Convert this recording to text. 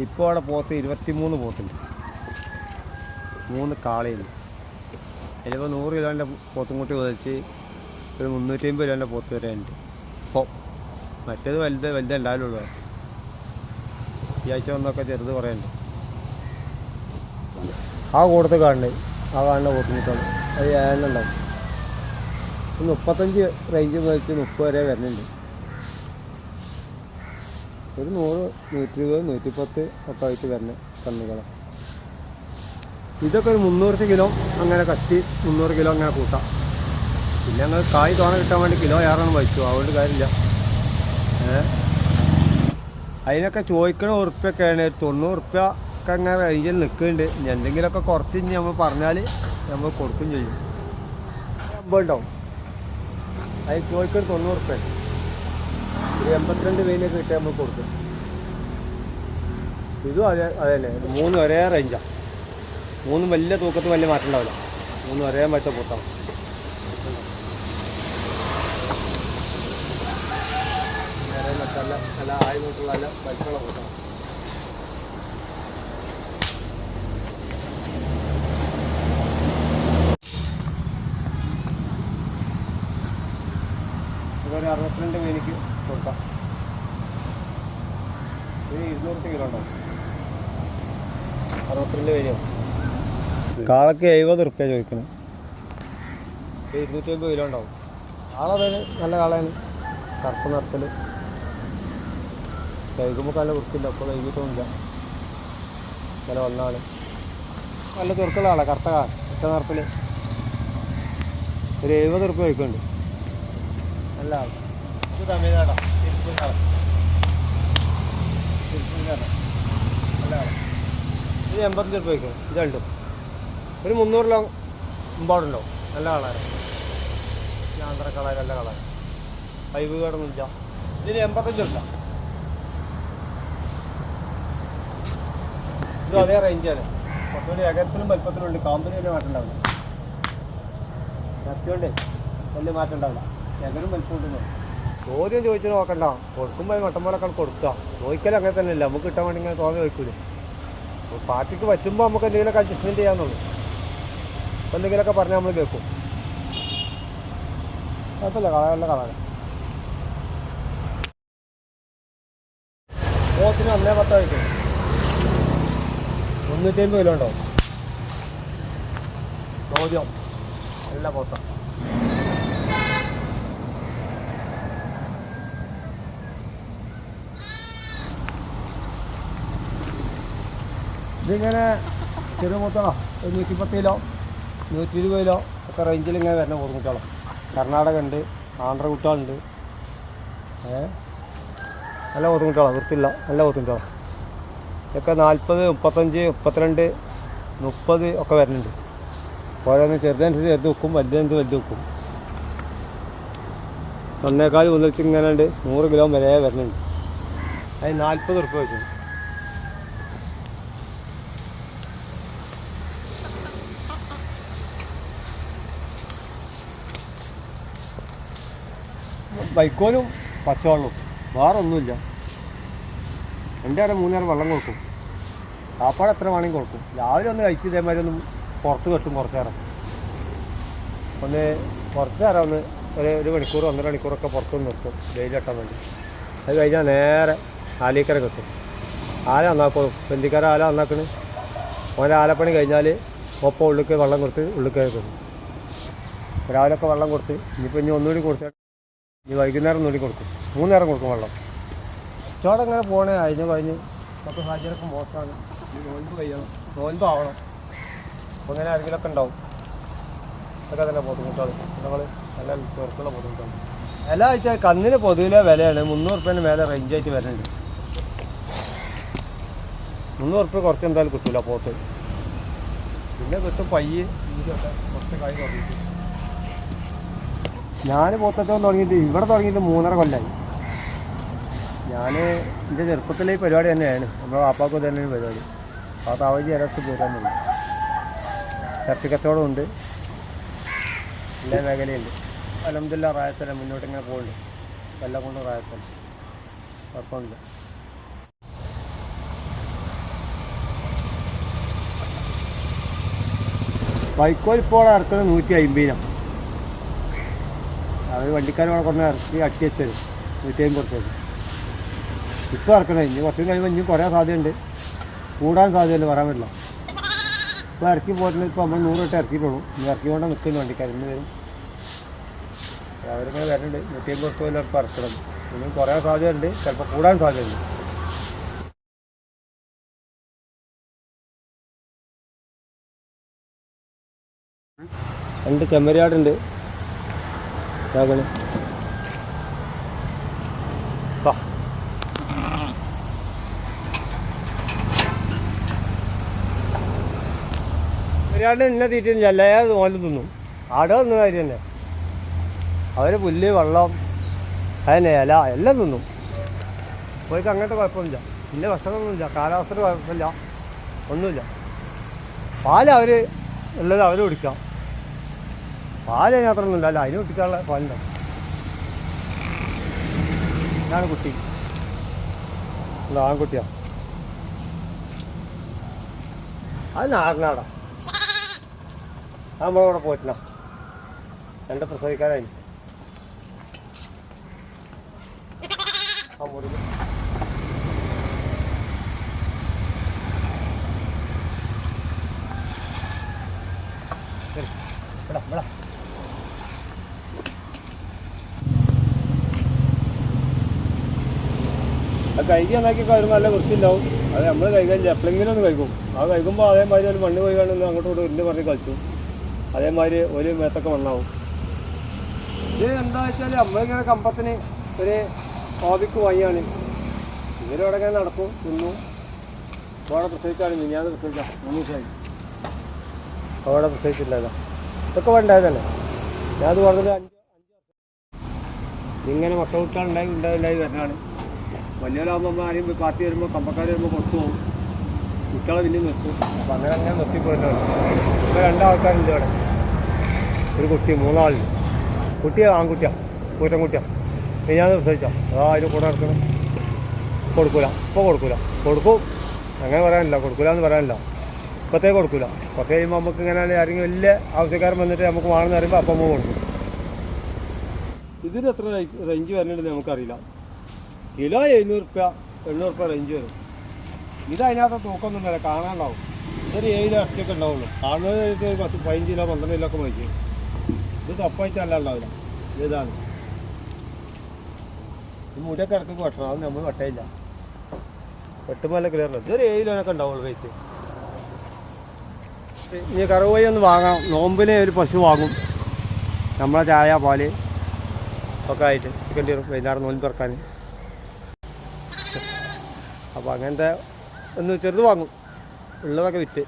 ഇപ്പോൾ അവിടെ പോത്ത് ഇരുപത്തിമൂന്ന് പോത്തുണ്ട്. മൂന്ന് കാളയുണ്ട്. ചിലപ്പോൾ നൂറ് കിലോന്റെ പോത്തും കൂട്ടി വിതച്ച് ഒരു മുന്നൂറ്റി അമ്പത് കിലോന്റെ പോത്ത് വരെ ഉണ്ട്. ഇപ്പോൾ മറ്റേത് വലുത് വലുത് ഈ ആഴ്ച വന്നൊക്കെ ചെറുത് കുറേ ആ കൂടത്ത് കാണുന്നത് ആ കാണുന്ന പോത്തും കൂട്ടാണ് അത് ഒരു മുപ്പത്തഞ്ച് റേഞ്ച് വെച്ച് മുപ്പത് വരെ വരുന്നുണ്ട്. ഒരു നൂറ് നൂറ്റി ഇരുപത് നൂറ്റിപ്പത്ത് ഒക്കെ ആയിട്ട് വരുന്ന കന്നുകളാണ് ഇതൊക്കെ ഒരു മുന്നൂറ് കിലോ അങ്ങനെ കത്തി മുന്നൂറ് കിലോ അങ്ങനെ കൂട്ടാം. പിന്നെ ഞങ്ങൾ കായ് തോണ കിട്ടാൻ വേണ്ടി കിലോ ഏറെണ്ണം വഹിച്ചു അതുകൊണ്ട് കാര്യമില്ല. ഏഹ് അതിനൊക്കെ ചോദിക്കണ ഉറുപ്പ്യൊക്കെയാണ്. ഒരു തൊണ്ണൂറ് ഉറുപ്പ്യ ഒക്കെ അങ്ങനെ റേഞ്ചിൽ നിൽക്കുന്നുണ്ട്. എന്തെങ്കിലുമൊക്കെ കുറച്ച് ഇനി നമ്മൾ പറഞ്ഞാൽ നമ്മൾ കൊടുക്കും ചെയ്യും. അമ്പുണ്ടാവും അതിന് ചോദിക്കണ തൊണ്ണൂറ് ഉറുപ്പ്യ. ഒരു എൺപത്തിരണ്ട് വെയിനൊക്കെ ഇട്ട് നമ്മൾ കൊടുക്കും. ഇതും അതെ അതെ ഇത് മൂന്ന് ഒരേ റേഞ്ചാണ് മൂന്നും വലിയ തൂക്കത്തിൽ വലിയ മാറ്റം ഉണ്ടാവില്ല. മൂന്നും ഒരേ മറ്റ പൊട്ടാണ് അറുപത്തിരണ്ട് മീനിക്ക് കൊടുക്കാം. ഇത് ഇരുന്നൂറ് കിലോ ഉണ്ടാവും അറുപത്തിരണ്ട് പേരും കാളക്ക് എഴുപത് റുപ്യ ചോദിക്കണം ഇരുന്നൂറ്റി അമ്പത് കിലോ ഉണ്ടാവും കാളതാണ് നല്ല കാളയാണ്. കറുപ്പ് നിറത്തിൽ കഴുകുമ്പോൾ നല്ല വൃത്തിയില്ല അപ്പോൾ കഴുകിയിട്ടൊന്നുമില്ല ചില ഒന്നാണ് നല്ല ചെറുക്കുള്ള ആളാണ് കറുത്ത കാള ഒറ്റ നിറത്തിൽ ഒരു എഴുപത് റുപ്യ ചോദിക്കുന്നുണ്ട്. നല്ല ആൾ ആളാണ് ഇത് എൺപത്തഞ്ച് റുപ്യ വയ്ക്കും. ഇത് രണ്ടും. ഒരു മുന്നൂറ് കിലോ മുമ്പാടുണ്ടോ നല്ല കളറ്. ആന്ധ്ര കളർ നല്ല കളർ പൈപ്പ് കേടൊന്നുമില്ല ഇതിന് എൺപത്തഞ്ച് റുപ്യ ഇത് അതേ റേഞ്ചാണ് കുറച്ചുകൂടി അകത്തിലും വലുപ്പത്തിലും ഉണ്ട്. കാമ്പിന് വലിയ വലിയ മാറ്റം ഉണ്ടാവില്ല. എകരും ചോദ്യം ചോദിച്ചു നോക്കണ്ട. കൊടുക്കുമ്പോൾ പോലെ പോലൊക്കെ കൊടുക്കുക. ചോദിക്കൽ അങ്ങനെ തന്നെ ഇല്ല. നമുക്ക് കിട്ടാൻ വേണ്ടി ഇങ്ങനെ തോന്നി ചോദിക്കൂലേ പാർട്ടിക്ക് പറ്റുമ്പോൾ നമുക്ക് എന്തെങ്കിലുമൊക്കെ അഡ്ജസ്റ്റ്മെന്റ് ചെയ്യാമെന്നുള്ളൂ അപ്പോൾ എന്തെങ്കിലുമൊക്കെ പറഞ്ഞാൽ നമ്മൾ കേൾക്കും. കുഴപ്പമില്ല. കളയല്ല കളയാം പോത്തിന് ഒന്നേ പത്ത് കഴിക്കും മുന്നൂറ്റി അമ്പത് കിലോ ഉണ്ടോ? ചോദ്യം. നല്ല പോത്ത ഇതിങ്ങനെ ചെറു മൂത്തണോ ഒരു നൂറ്റി പത്ത് കിലോ നൂറ്റി ഇരുപത് കിലോ ഒക്കെ റേഞ്ചിൽ ഇങ്ങനെ വരുന്ന പോർക്കുട്ടികളോ കർണാടക ഉണ്ട് ആന്ധ്ര കുട്ടികളുണ്ട്. ഏ? നല്ല പോത്തുകുട്ടികളോ വൃത്തിയില്ല നല്ല പോത്തുകുട്ടികളോ ഇതൊക്കെ നാൽപ്പത് മുപ്പത്തഞ്ച് മുപ്പത്തിരണ്ട് മുപ്പത് ഒക്കെ വരുന്നുണ്ട്. ഓരോന്ന് ചെറുതനുസരിച്ച് ചെറുത് വെക്കും വലുതനുസരിച്ച് വലുത് വെക്കും. ഒന്നേക്കാൽ മുതൽ ഇങ്ങനെ ഉണ്ട് നൂറ് കിലോ വരെ വരുന്നുണ്ട്. അതിന് നാൽപ്പത് ഉറുപ്പ്യ വെച്ചു വൈക്കോലും പച്ചവെള്ളവും. വേറെ ഒന്നുമില്ല എന്റെ അവിടെ മൂന്നേരം വെള്ളം കൊടുക്കും. കാപ്പാട് എത്ര വേണമെങ്കിൽ കൊടുക്കും. രാവിലെ ഒന്ന് കഴിച്ച് ഇതേമാതിരി ഒന്ന് പുറത്ത് കെട്ടും കുറച്ച് നേരം ഒന്ന് കുറച്ച് നേരം ഒന്ന് ഒരു ഒരു മണിക്കൂർ ഒന്നര മണിക്കൂറൊക്കെ പുറത്തൊന്ന് നിർത്തും ഡെയിലി കെട്ടാൻ വേണ്ടി. അത് കഴിഞ്ഞാൽ നേരെ ആലിക്കര കെട്ടും. ആല നന്നാക്കും. ബന്ധിക്കാരെ ആല നന്നാക്കണ്. ഓന്റെ ആലപ്പണി കഴിഞ്ഞാൽ ഒപ്പം ഉള്ളിക്ക് വെള്ളം കൊടുത്ത് ഉള്ളിൽ കൊടുക്കും രാവിലെ ഒക്കെ വെള്ളം കൊടുത്ത് ഇനിയിപ്പോൾ ഇനി ഒന്നുകൂടി കൊടുത്ത് ഇനി വൈകുന്നേരം നുള്ളി കൊടുക്കും. മൂന്നേരം കൊടുക്കും വെള്ളം. ചോടെ ഇങ്ങനെ പോണേ അതിന് കഴിഞ്ഞ് നമുക്ക് സാഹചര്യം മോശമാണ്. നോൻപ് കഴിയണം നോൻപ് ആവണം. അപ്പോൾ ഇങ്ങനെ ആരെങ്കിലുമൊക്കെ ഉണ്ടാവും. അതൊക്കെ തന്നെ ബുദ്ധിമുട്ടാണ്. നമ്മൾ നല്ല ചെറുക്കുള്ള ബുദ്ധിമുട്ടാണ്. വില വെച്ചാൽ കന്നിന് പൊതുവിലെ വിലയാണ് മുന്നൂറ് റുപ്യേന്റെ മേലെ റേഞ്ചായിട്ട് വരുന്നുണ്ട്. മുന്നൂറ് റുപ്യ കുറച്ച് എന്തായാലും കിട്ടില്ല പോത്ത്. പിന്നെ കുറച്ച് പയ്യ് കുറച്ച് കായ് തുടങ്ങിയിട്ട് ഞാൻ പോത്തത്തോന്ന് തുടങ്ങിയിട്ട് ഇവിടെ തുടങ്ങിയിട്ട് മൂന്നര കൊല്ലായി. ഞാൻ എന്റെ ചെറുപ്പത്തിലെ പരിപാടി തന്നെയാണ്. നമ്മുടെ വാപ്പാക്കോ തന്നെ ഒരു പരിപാടി. ആ താവജി അരത്ത് പോരാനുണ്ട് ചർച്ചക്കത്തോടും ഉണ്ട്. എല്ലാ മേഖലയുണ്ട് അലഹമില്ല റായത്തല മുന്നോട്ട് ഇങ്ങനെ പോകുന്നുണ്ട്. വെള്ളം കൊണ്ട് റായത്തല കുഴപ്പമില്ല വൈക്കോൽ ഇപ്പോൾ ഇറക്കുന്നത് നൂറ്റി അമ്പതിനാണ്. അവർ വണ്ടിക്കാരോടെ കൊണ്ട് ഇറക്കി അട്ടി വെച്ചത്. നൂറ്റി അമ്പത് കൊടുത്തത് ഇപ്പോൾ ഇറക്കണേ. ഇനി കുറച്ചും കഴിയുമ്പോൾ ഇനിയും കുറേ സാധ്യതയുണ്ട്. കൂടാൻ സാധ്യതയുണ്ട്. പറയാൻ പറ്റില്ല. ഇപ്പോൾ ഇറക്കി പോയിട്ട് ഇപ്പോൾ നമ്മൾ നൂറ് തൊട്ട് ഇറക്കിയിട്ടുള്ളൂ. ഇനി ഇറക്കിക്കൊണ്ട് നിൽക്കുന്നു വണ്ടിക്കാർ ഇന്ന് വരും. അവരിങ്ങനെ വരുന്നുണ്ട് നൂറ്റി അമ്പത് കൊടുത്തതിൽ ഇപ്പോൾ ഇറക്കണം ഇനിയും കുറേ സാധ്യതയുണ്ട്. ചിലപ്പോൾ കൂടാൻ സാധ്യതയുണ്ട്. രണ്ട് ചെമ്മരിയാടുണ്ട് ഇതാക്കൾ. വാ. ചെമ്മരിയാടിന് ഇന്ന തീറ്റില്ല ഏത് ഓൽ തിന്നും. ആട് തിന്ന കാര്യം തന്നെ. അവർ പുല്ല് വെള്ളം അതിനെ ഇല എല്ലാം തിന്നും. പോയിക്ക് അങ്ങനത്തെ കുഴപ്പമില്ല പിന്നെ ഭക്ഷണമൊന്നുമില്ല. കാലാവസ്ഥയുടെ കുഴപ്പമില്ല. ഒന്നുമില്ല. പാൽ അവർ ഉള്ളത് അവർ കുടിക്കാം. പാൽ അതിനകത്തൊന്നുമില്ല അല്ല അതിന് കുട്ടിക്കാനുള്ള പാലുണ്ടാവും ഇതാണ് കുട്ടി. ഇത് ആൺകുട്ടിയാ. അത് നാടനാടാ. നമ്മളവിടെ പോറ്റിന. രണ്ട് പ്രസവിക്കാനായി. ആ മുറിയിൽ ഇവിടെ ഇവിടെ കൈക്ക് നന്നാക്കി കഴിയുമ്പോൾ നല്ല വൃത്തിയുണ്ടാവും. അത് നമ്മൾ കൈകാര്യം എപ്പോഴെങ്കിലും ഒന്ന് കഴിക്കും അത് കഴിക്കുമ്പോൾ അതേമാതിരി ഒരു മണ്ണ് പോയി കാണുന്ന അങ്ങോട്ടും ഇങ്ങോട്ടും ഉരുണ്ട് പറഞ്ഞ് കളിച്ചു. അതേമാതിരി ഒരു മേത്തൊക്കെ മണ്ണാവും. ഇത് എന്താ വെച്ചാൽ നമ്മളിങ്ങനെ കമ്പത്തിന് ഒരു ഹോബിക്ക് വാങ്ങിയാണ് ഇവരവിടെ ഇങ്ങനെ നടക്കും തിന്നു. അവിടെ പ്രസവിച്ചാണ് മിനിയാതെ പ്രസവിച്ചാണ് അവിടെ പ്രസവിച്ചില്ല ഇതാ ഇതൊക്കെ വേണ്ടായതല്ലേ അത് പറഞ്ഞത് അഞ്ച് ഇങ്ങനെ മക്കൾ കുട്ടികളുണ്ടായി ഉണ്ടായി വരണതാണ്. വലിയവരാകുമ്പോൾ ആരെയും പാർട്ടി വരുമ്പോൾ കമ്പക്കാർ വരുമ്പോൾ കൊടുത്തു പോകും. കുട്ടികളെ പിന്നെ നിർത്തും. അപ്പം അങ്ങനെ അങ്ങനെ നിർത്തിപ്പോയിട്ടാണ് ഇപ്പോൾ രണ്ടാൾക്കാരുണ്ട് ഇവിടെ. ഒരു കുട്ടി മൂന്നാളുണ്ട്. കുട്ടിയെ ആൺകുട്ടിയാണ് കൂറ്റൻകുട്ടിയാണ് ഞാൻ പ്രസവിച്ചോ അതാ അതിന് കൂടെ നടക്കണം. കൊടുക്കൂല. ഇപ്പോൾ കൊടുക്കൂല. കൊടുക്കും. അങ്ങനെ പറയാനില്ല. കൊടുക്കൂല എന്ന് പറയാനില്ല. ഇപ്പോഴത്തേക്ക് കൊടുക്കൂല. കുറച്ച് കഴിയുമ്പോൾ നമുക്ക് ഇങ്ങനെ ആരെങ്കിലും വലിയ ആവശ്യക്കാരൻ വന്നിട്ട് നമുക്ക് വേണമെന്ന് പറയുമ്പോൾ അപ്പം കൊടുക്കും ഇതിന് എത്ര റേഞ്ച് വരുന്നുണ്ടെന്ന് നമുക്കറിയില്ല. കിലോ എഴുന്നൂറ് രൂപ എണ്ണൂറ് രൂപ റേഞ്ച് വരും. ഇത് അതിനകത്ത് തൂക്കൊന്നും വരെ കാണാനുണ്ടാവും. ഇതൊരു ഏഴ് കിലോ ഉണ്ടാവുള്ളൂ. കാണുന്നത് ഒരു പത്ത് പതിനഞ്ച് കിലോ പന്ത്രണ്ട് കിലോ ഒക്കെ മേടിക്കും ഇത് തപ്പായിട്ടല്ല ഉണ്ടാവില്ല. ഇതാണ്. ഈ മുടിയൊക്കെ ഇടയ്ക്ക് വെട്ടണം. അത് നമ്മൾ വെട്ടയില്ല. വെട്ടുമ്പോൾ ക്ലിയർ ഇതൊരു ഏഴ് കിലോനൊക്കെ ഉണ്ടാവുള്ളൂ വെയിറ്റ് ഇനി കറുവഴി ഒന്ന് വാങ്ങാം. നോമ്പിന് ഒരു പശു വാങ്ങും. നമ്മളെ ചായ പാൽ ഒക്കെ ആയിട്ട്. ചിക്കൻ വരും വൈകുന്നേരം നോമ്പ് തുറക്കാൻ. അപ്പോൾ അങ്ങനത്തെ ഒന്ന് ചെറുത് വാങ്ങും. ഉള്ളതൊക്കെ വിറ്റ്.